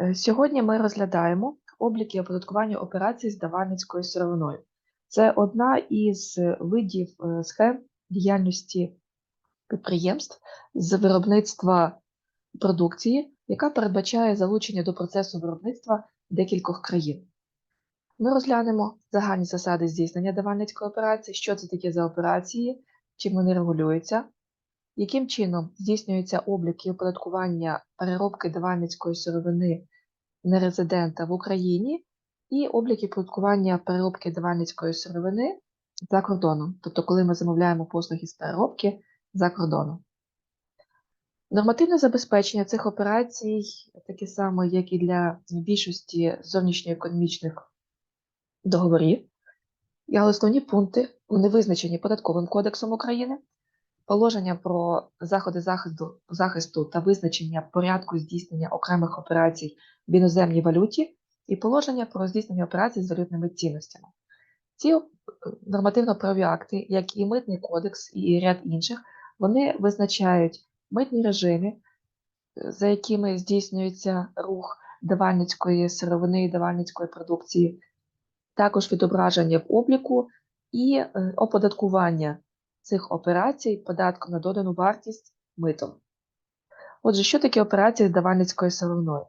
Е, Сьогодні ми розглядаємо облік і оподаткування операцій з давальницькою сировиною. Це одна із е, видів е, схем діяльності підприємств з виробництва продукції, яка передбачає залучення до процесу виробництва декількох країн. Ми розглянемо загальні засади здійснення давальницької операції, що це таке за операції, чим вони регулюються, яким чином здійснюється облік і оподаткування переробки давальницької сировини нерезидента в Україні і облік і оподаткування переробки давальницької сировини за кордоном, тобто коли ми замовляємо послуги з переробки за кордоном. Нормативне забезпечення цих операцій таке саме, як і для більшості зовнішньоекономічних договорів. Але основні пункти вони визначені податковим кодексом України, положення про заходи захисту, захисту та визначення порядку здійснення окремих операцій в іноземній валюті і положення про здійснення операцій з валютними цінностями. Ці е, нормативно-правові акти, як і митний кодекс і ряд інших, вони визначають митні режими, е, за якими здійснюється рух давальницької сировини і давальницької продукції, також відображення в обліку і е, оподаткування цих операцій податком на додану вартість митом. Отже, що таке операції з давальницькою сировиною?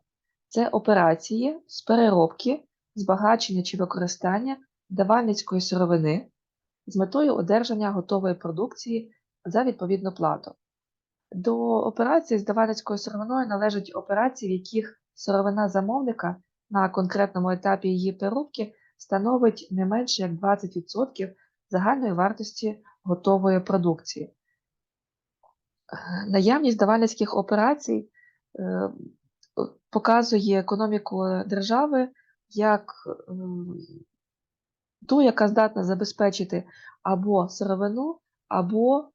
Це операції з переробки, збагачення чи використання давальницької сировини з метою одержання готової продукції за відповідну плату. До операцій з давальницькою сировиною належать операції, в яких сировина замовника на конкретному етапі її переробки становить не менше як 20% загальної вартості готової продукції. Е, Наявність давальницьких операцій е, показує економіку держави як ту, яка здатна забезпечити або сировину, або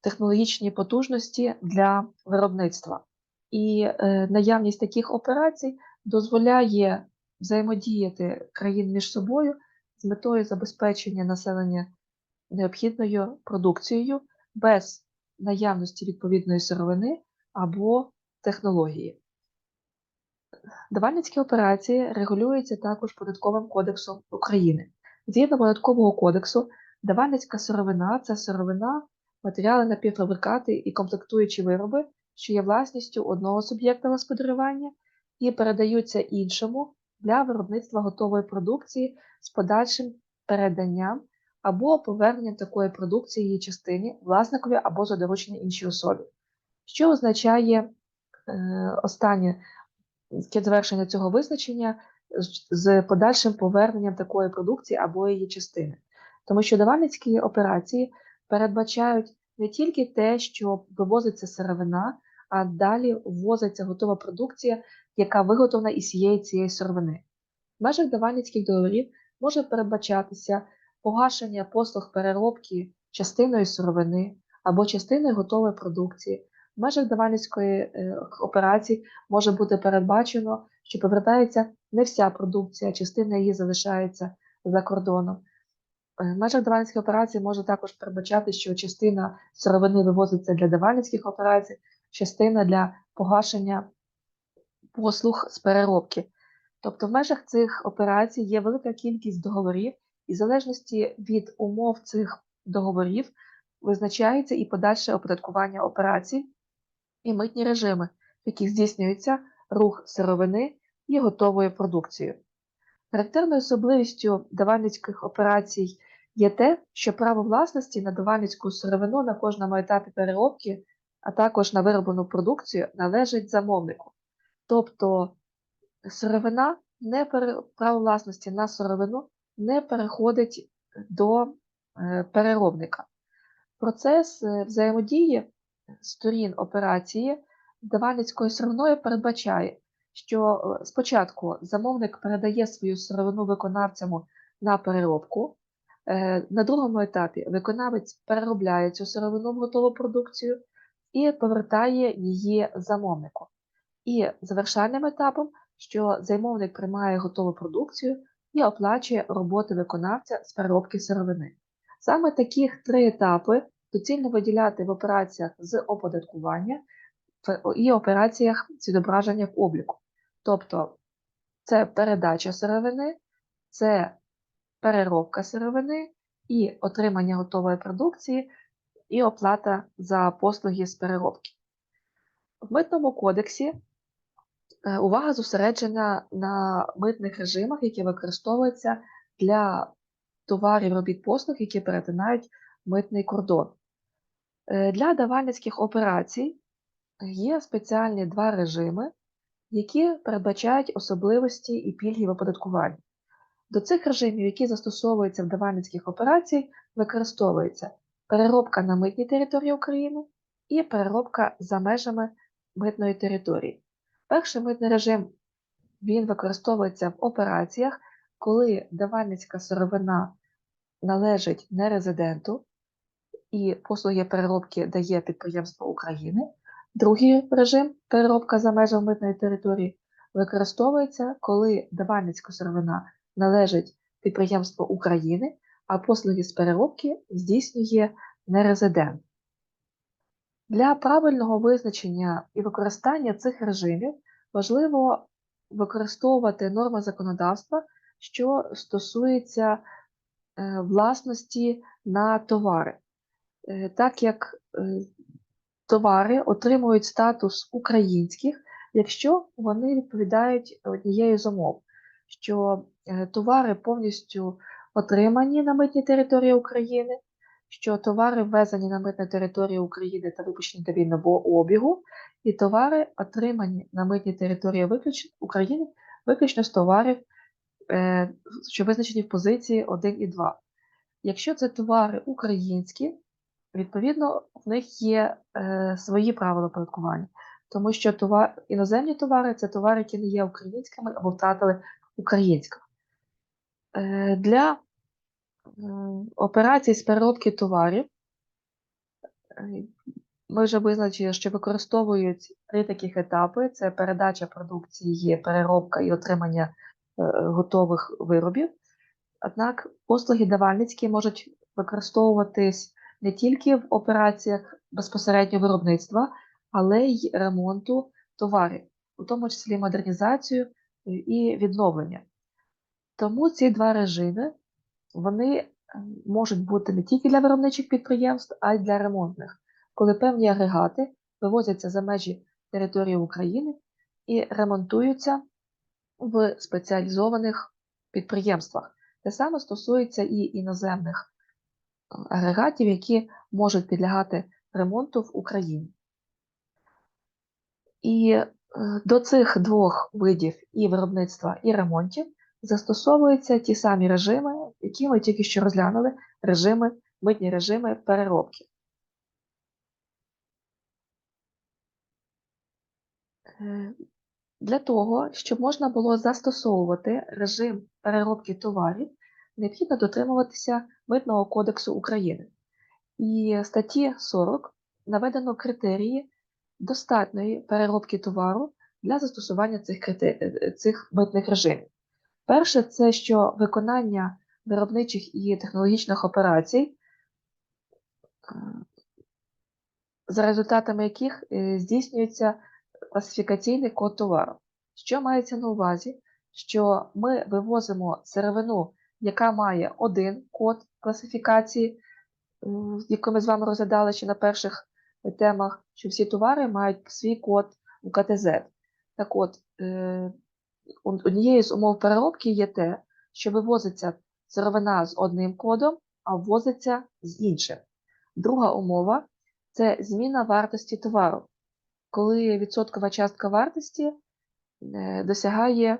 технологічні потужності для виробництва. І е, наявність таких операцій дозволяє взаємодіяти країн між собою з метою забезпечення населення необхідною продукцією без наявності відповідної сировини або технології. Давальницькі операції регулюються також Податковим кодексом України. Згідно податкового кодексу, давальницька сировина це сировина, матеріали напівфабрикати і комплектуючі вироби, що є власністю одного суб'єкта господарювання і передаються іншому для виробництва готової продукції з подальшим переданням або поверненням такої продукції її частині власникові або за доручення іншій особі. Що означає е, останнє завершення цього визначення з подальшим поверненням такої продукції або її частини? Тому що давальницькі операції передбачають не тільки те, що вивозиться сировина, а далі ввозиться готова продукція, яка виготовлена із цієї цієї сировини. В межах давальницьких договорів може передбачатися погашення послуг переробки частиною сировини або частиною готової продукції. В межах давальницької е, операції може бути передбачено, що повертається не вся продукція, частина її залишається за кордоном. Е, В межах давальницьких операцій може також передбачати, що частина сировини вивозиться для давальницьких операцій, частина для погашення послуг з переробки. Тобто в межах цих операцій є велика кількість договорів, і в залежності від умов цих договорів визначається і подальше оподаткування операцій і митні режими, в яких здійснюється рух сировини і готовою продукцією. Характерною особливістю давальницьких операцій є те, що право власності на давальницьку сировину на кожному етапі переробки, а також на вироблену продукцію належить замовнику. Тобто сировина не право власності на сировину не переходить до е, переробника. Процес е, взаємодії сторін операції з давальницькою сировиною передбачає, що е, спочатку замовник передає свою сировину виконавцям на переробку. На другому етапі виконавець переробляє цю сировину в готову продукцію і повертає її замовнику. І завершальним етапом, що замовник приймає готову продукцію і оплачує роботи виконавця з переробки сировини. Саме таких три етапи доцільно виділяти в операціях з оподаткування і операціях відображення в обліку. Тобто це передача сировини, це переробка сировини і отримання готової продукції, і оплата за послуги з переробки. В митному кодексі увага зосереджена на митних режимах, які використовуються для товарів робіт послуг, які перетинають митний кордон. Е, Для давальницьких операцій є спеціальні два режими, які передбачають особливості і пільги в оподаткуванні. До цих режимів, які застосовуються в давальницьких операціях, використовується переробка на митній території України і переробка за межами митної території. Перший митний режим він використовується в операціях, коли давальницька сировина належить нерезиденту і послуги переробки дає підприємство України. Другий режим переробка за межами митної території використовується, коли давальницька сировина належить підприємству України, а послуги з переробки здійснює нерезидент. Для правильного визначення і використання цих режимів важливо використовувати норми законодавства, що стосується е, власності на товари. Е, Так як е, товари отримують статус українських, якщо вони відповідають однією з умов, що товари повністю отримані на митній території України, що товари ввезені на митну територію України та випущені до вільного обігу, і товари отримані на митній території України виключно з товарів, е, що визначені в позиції 1 і 2. Якщо це товари українські, відповідно в них є е, свої правила оподаткування, тому що товар, іноземні товари це товари, які не є українськими або втратили українську. Е, для операцій з переробки товарів е, ми вже визначили, що використовують три таких етапи: це передача продукції, переробка і отримання е, готових виробів. Однак послуги давальницькі можуть використовуватись не тільки в операціях безпосередньо виробництва, але й ремонту товарів, у тому числі модернізацію е, і відновлення. Тому ці два режими вони е, можуть бути не тільки для виробничих підприємств, а й для ремонтних, коли певні агрегати вивозяться за межі території України і ремонтуються в спеціалізованих підприємствах. Те саме стосується і іноземних е, агрегатів, які можуть підлягати ремонту в Україні. І е, до цих двох видів і виробництва, і ремонтів застосовуються ті самі режими, які ми тільки що розглянули, режими, митні режими переробки. Для того, щоб можна було застосовувати режим переробки товарів, необхідно дотримуватися Митного кодексу України. І статті 40 наведено критерії достатньої переробки товару для застосування цих, крите- е, цих митних режимів. Перше, це що виконання виробничих і технологічних операцій, е, за результатами яких е, здійснюється класифікаційний код товару. Що мається на увазі? Що ми вивозимо сировину, яка має один код класифікації, м, яку ми з вами розглядали ще на перших темах, що всі товари мають свій код у КТЗ. Так от, е, однією з умов переробки є те, що вивозиться сировина з одним кодом, а ввозиться з іншим. Друга умова це зміна вартості товару, коли відсоткова частка вартості е, досягає е,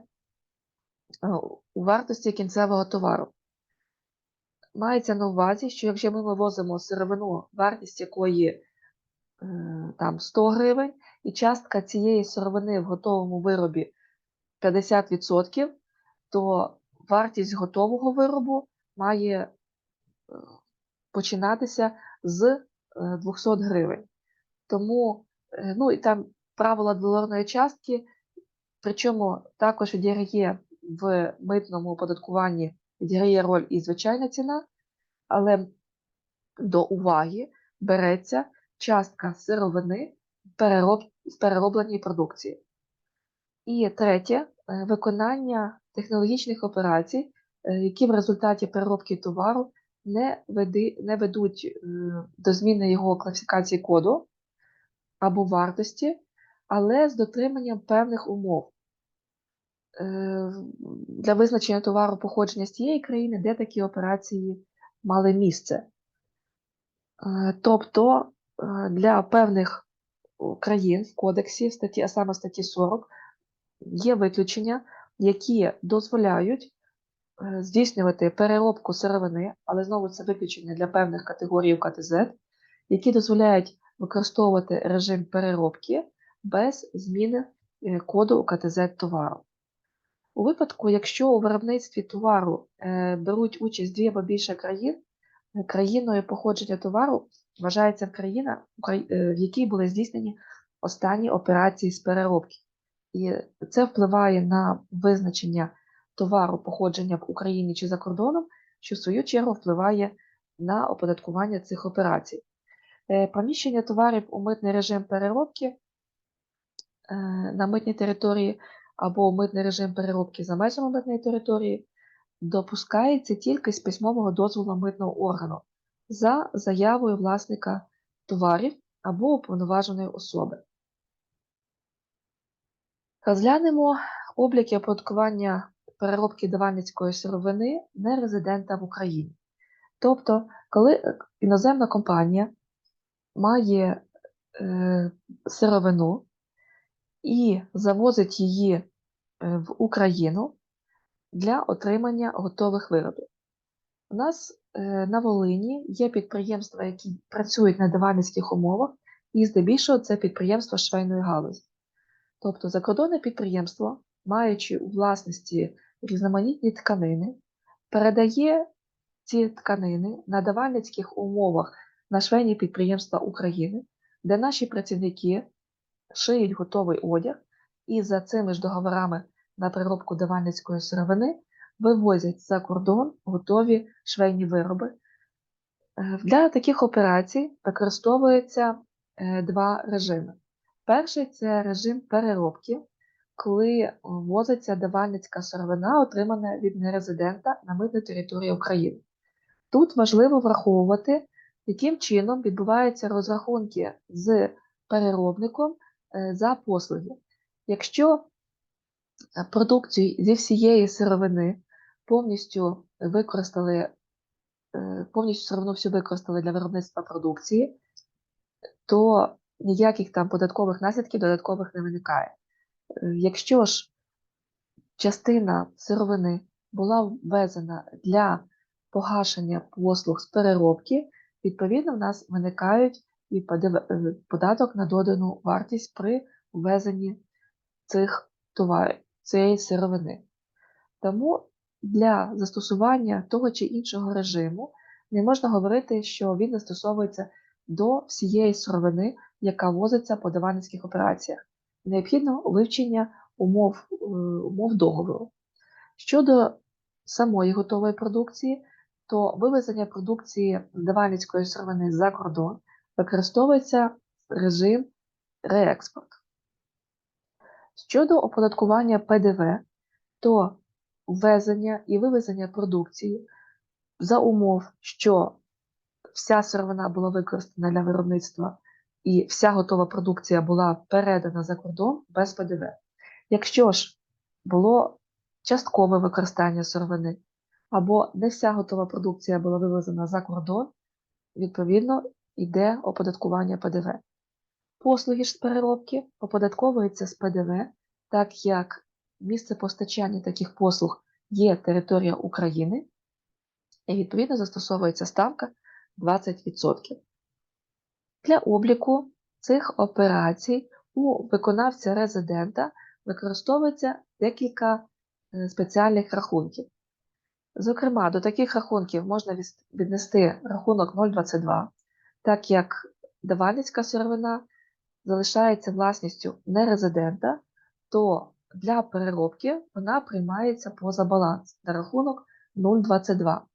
вартості кінцевого товару. Мається на увазі, що якщо ми вивозимо сировину, вартість якої е, там 100 гривень, і частка цієї сировини в готовому виробі 50%, то вартість готового виробу має е, починатися з е, 200 гривень. Тому, е, ну і там правила доларної частки, причому також відіграє в митному оподаткуванні відіграє роль і звичайна ціна, але до уваги береться частка сировини перероб, з переробленої продукції. І третє е, виконання технологічних операцій, е, які в результаті переробки товару не, веди, не ведуть е, до зміни його класифікації коду або вартості, але з дотриманням певних умов е, для визначення товару походження з тієї країни, де такі операції мали місце. Тобто для певних країн в кодексі, статті, а саме статті 40, є виключення, які дозволяють е, здійснювати переробку сировини, але знову це виключення для певних категорій УКТЗ, які дозволяють використовувати режим переробки без зміни е, коду УКТЗ товару. У випадку, якщо у виробництві товару е, беруть участь дві або більше країн, країною походження товару вважається країна, в якій були здійснені останні операції з переробки. І це впливає на визначення товару походження в Україні чи за кордоном, що в свою чергу впливає на оподаткування цих операцій. Е, Поміщення товарів у митний режим переробки е, на митній території або у митний режим переробки за межами митної території допускається тільки з письмового дозволу митного органу за заявою власника товарів або уповноваженої особи. Розглянемо обліки оподаткування переробки давальницької сировини нерезидента в Україні. Тобто, коли е, іноземна компанія має е, сировину і завозить її е, в Україну для отримання готових виробів. У нас е, на Волині є підприємства, які працюють на давальницьких умовах, і здебільшого це підприємства швейної галузі. Тобто закордонне підприємство, маючи у власності різноманітні тканини, передає ці тканини на давальницьких умовах на швейні підприємства України, де наші працівники шиють готовий одяг і за цими ж договорами на переробку давальницької сировини вивозять за кордон готові швейні вироби. Е, Для таких операцій використовується е, два режими. Перший це режим переробки, коли ввозиться давальницька сировина, отримана від нерезидента на митну територію України. Тут важливо враховувати, яким чином відбуваються розрахунки з переробником е, за послуги. Якщо е, продукцію зі всієї сировини повністю використали, е, повністю сировину всю використали для виробництва продукції, то ніяких там податкових наслідків додаткових не виникає. Е, Якщо ж частина сировини була ввезена для погашення послуг з переробки, відповідно, в нас виникають і е, податок на додану вартість при ввезенні цих товарів, цієї сировини. Тому для застосування того чи іншого режиму не можна говорити, що він застосовується до всієї сировини, яка возиться по давальницьких операціях. Необхідно вивчення умов, е, умов договору. Щодо самої готової продукції, то вивезення продукції з давальницької сировини за кордон використовується режим реекспорт. Щодо оподаткування ПДВ, то ввезення і вивезення продукції за умов, що вся сировина була використана для виробництва і вся готова продукція була передана за кордон без ПДВ. Якщо ж було часткове використання сировини, або не вся готова продукція була вивезена за кордон, відповідно йде оподаткування ПДВ. Послуги ж з переробки оподатковуються з ПДВ, так як місце постачання таких послуг є територія України, і відповідно застосовується ставка 20%. Для обліку цих операцій у виконавця резидента використовується декілька е, спеціальних рахунків. Зокрема, до таких рахунків можна віднести рахунок 022, так як давальницька сировина залишається власністю нерезидента, то для переробки вона приймається поза баланс на рахунок 022.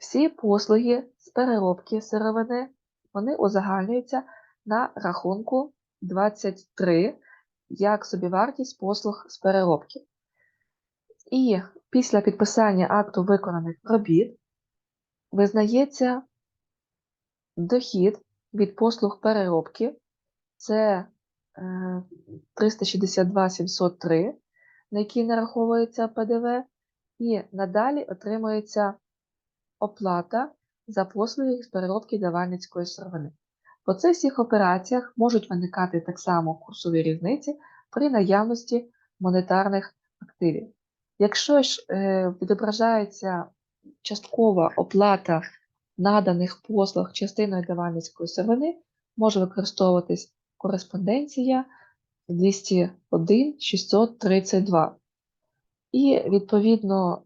Всі послуги з переробки сировини вони узагальнюються на рахунку 23, як собівартість послуг з переробки. І після підписання акту виконаних робіт визнається дохід від послуг переробки. Це е, 362 703, на який нараховується ПДВ, і надалі отримується оплата за послуги з переробки давальницької сировини. По цих операціях можуть виникати так само курсові різниці при наявності монетарних активів. Якщо ж е, відображається часткова оплата наданих послуг частиною давальницької сировини, може використовуватись кореспонденція 201 632. І, відповідно,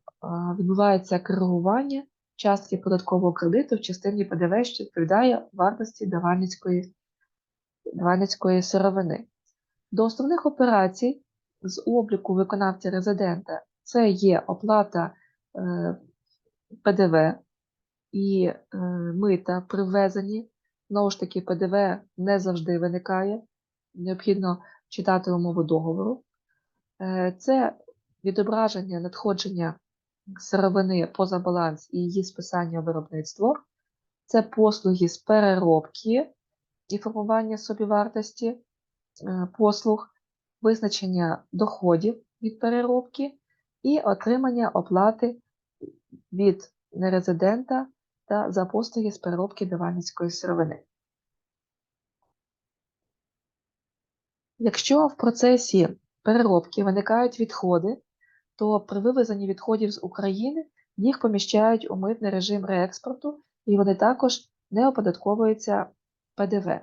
відбувається коригування частки податкового кредиту в частині ПДВ, що відповідає вартості давальницької, давальницької сировини. До основних операцій з обліку виконавця резидента це є оплата е, ПДВ і е, мита при ввезенні. Знову ж таки, ПДВ не завжди виникає, необхідно читати умови договору. Е, Це відображення надходження сировини поза баланс і її списання виробництво. Це послуги з переробки і формування собівартості е, послуг, визначення доходів від переробки і отримання оплати від нерезидента та за послуги з переробки давальницької сировини. Якщо в процесі переробки виникають відходи, то при вивезенні відходів з України їх поміщають у митний режим реекспорту і вони також не оподатковуються ПДВ.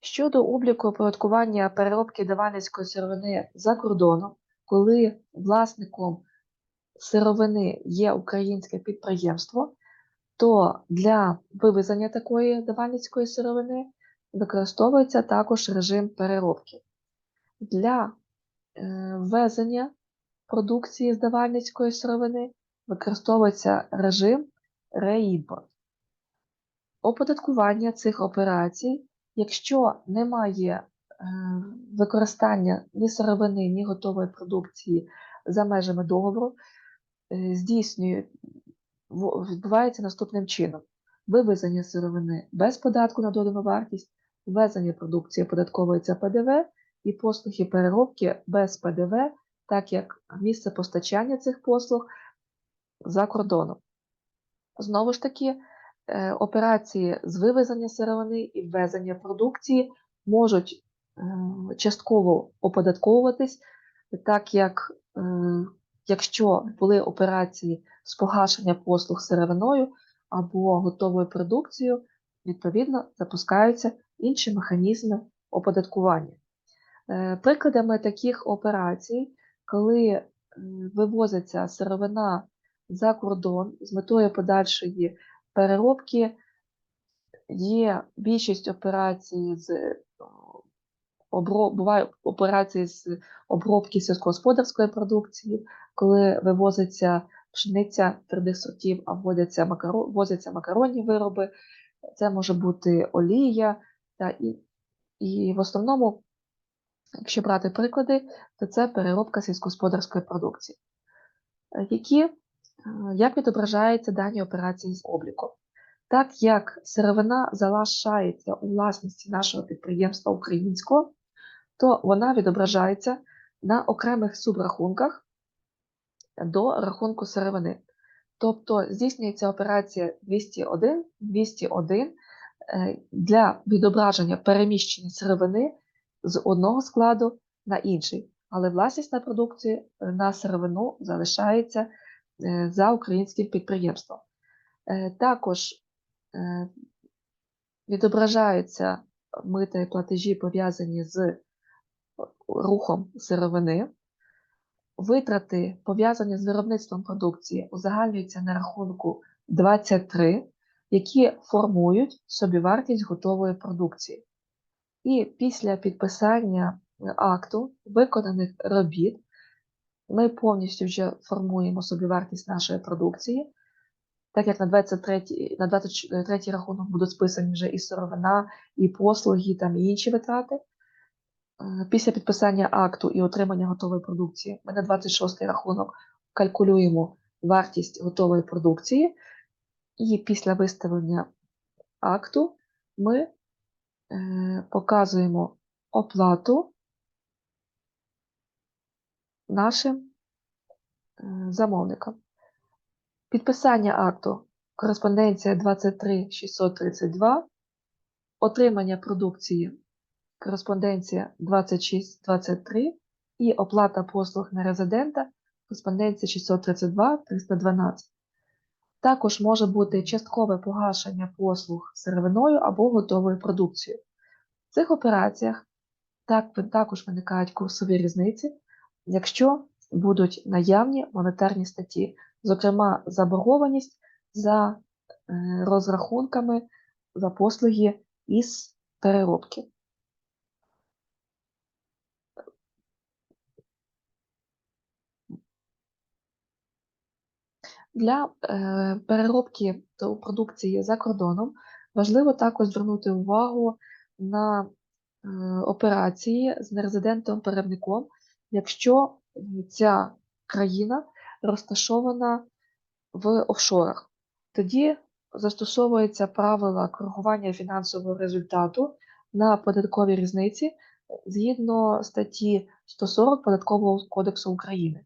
Щодо обліку оподаткування переробки давальницької сировини за кордоном, коли власником сировини є українське підприємство, то для вивезення такої давальницької сировини використовується також режим переробки. Для ввезення продукції з давальницької сировини використовується режим реімпорт. Оподаткування цих операцій, якщо немає е, використання ні сировини, ні готової продукції за межами договору, е, здійснює, відбувається наступним чином: вивезення сировини без податку на додану вартість, ввезення продукції оподатковується ПДВ і послуги переробки без ПДВ, так як місце постачання цих послуг за кордоном. Знову ж таки, е, операції з вивезення сировини і ввезення продукції можуть е, частково оподатковуватись, так як е, якщо були операції з погашення послуг сировиною або готовою продукцією, відповідно запускаються інші механізми оподаткування. Е, Прикладами таких операцій, коли е, вивозиться сировина за кордон з метою подальшої переробки, є більшість операцій з е, буває операції з обробки сільськогосподарської продукції, коли вивозиться пшениця твердих сортів, а вводяться макаро... ввозяться макаронні вироби, це може бути олія, та і, і в основному, якщо брати приклади, то це переробка сільськогосподарської продукції. Е, Які, е, як відображаються дані операції з обліку? Так як сировина залишається у власності нашого підприємства українського, то вона відображається на окремих субрахунках до рахунку сировини. Тобто здійснюється операція 201, 201 е, для відображення переміщення сировини з одного складу на інший, але власність на продукцію е, на сировину залишається е, за українським підприємством. Е, Також відображаються мита і платежі, пов'язані з рухом сировини. Витрати, пов'язані з виробництвом продукції, узагальнюються на рахунку 23, які формують собівартість готової продукції. І після підписання акту виконаних робіт ми повністю вже формуємо собівартість нашої продукції, так як на 23, на 23 рахунок будуть списані вже і сировина, і послуги, там, і інші витрати. Е, Після підписання акту і отримання готової продукції ми на 26 рахунок калькулюємо вартість готової продукції, і після виставлення акту ми е, показуємо оплату нашим е, замовникам. Підписання акту кореспонденція 23632, отримання продукції кореспонденція 2623 і оплата послуг на резидента кореспонденція 632 312. Також може бути часткове погашення послуг сировиною або готовою продукцією. В цих операціях так, також виникають курсові різниці, якщо будуть наявні монетарні статті, зокрема заборгованість за е, розрахунками за послуги із переробки. Для е, переробки продукції за кордоном важливо також звернути увагу на е, операції з нерезидентом-перевником, якщо ця країна розташована в офшорах. Тоді застосовуються правила коригування фінансового результату на податковій різниці згідно статті 140 Податкового кодексу України.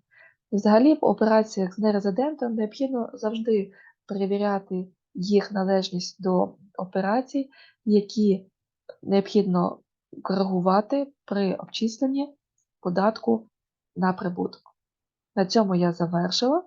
Взагалі, в операціях з нерезидентом необхідно завжди перевіряти їх належність до операцій, які необхідно коригувати при обчисленні податку на прибуток. На цьому я завершила.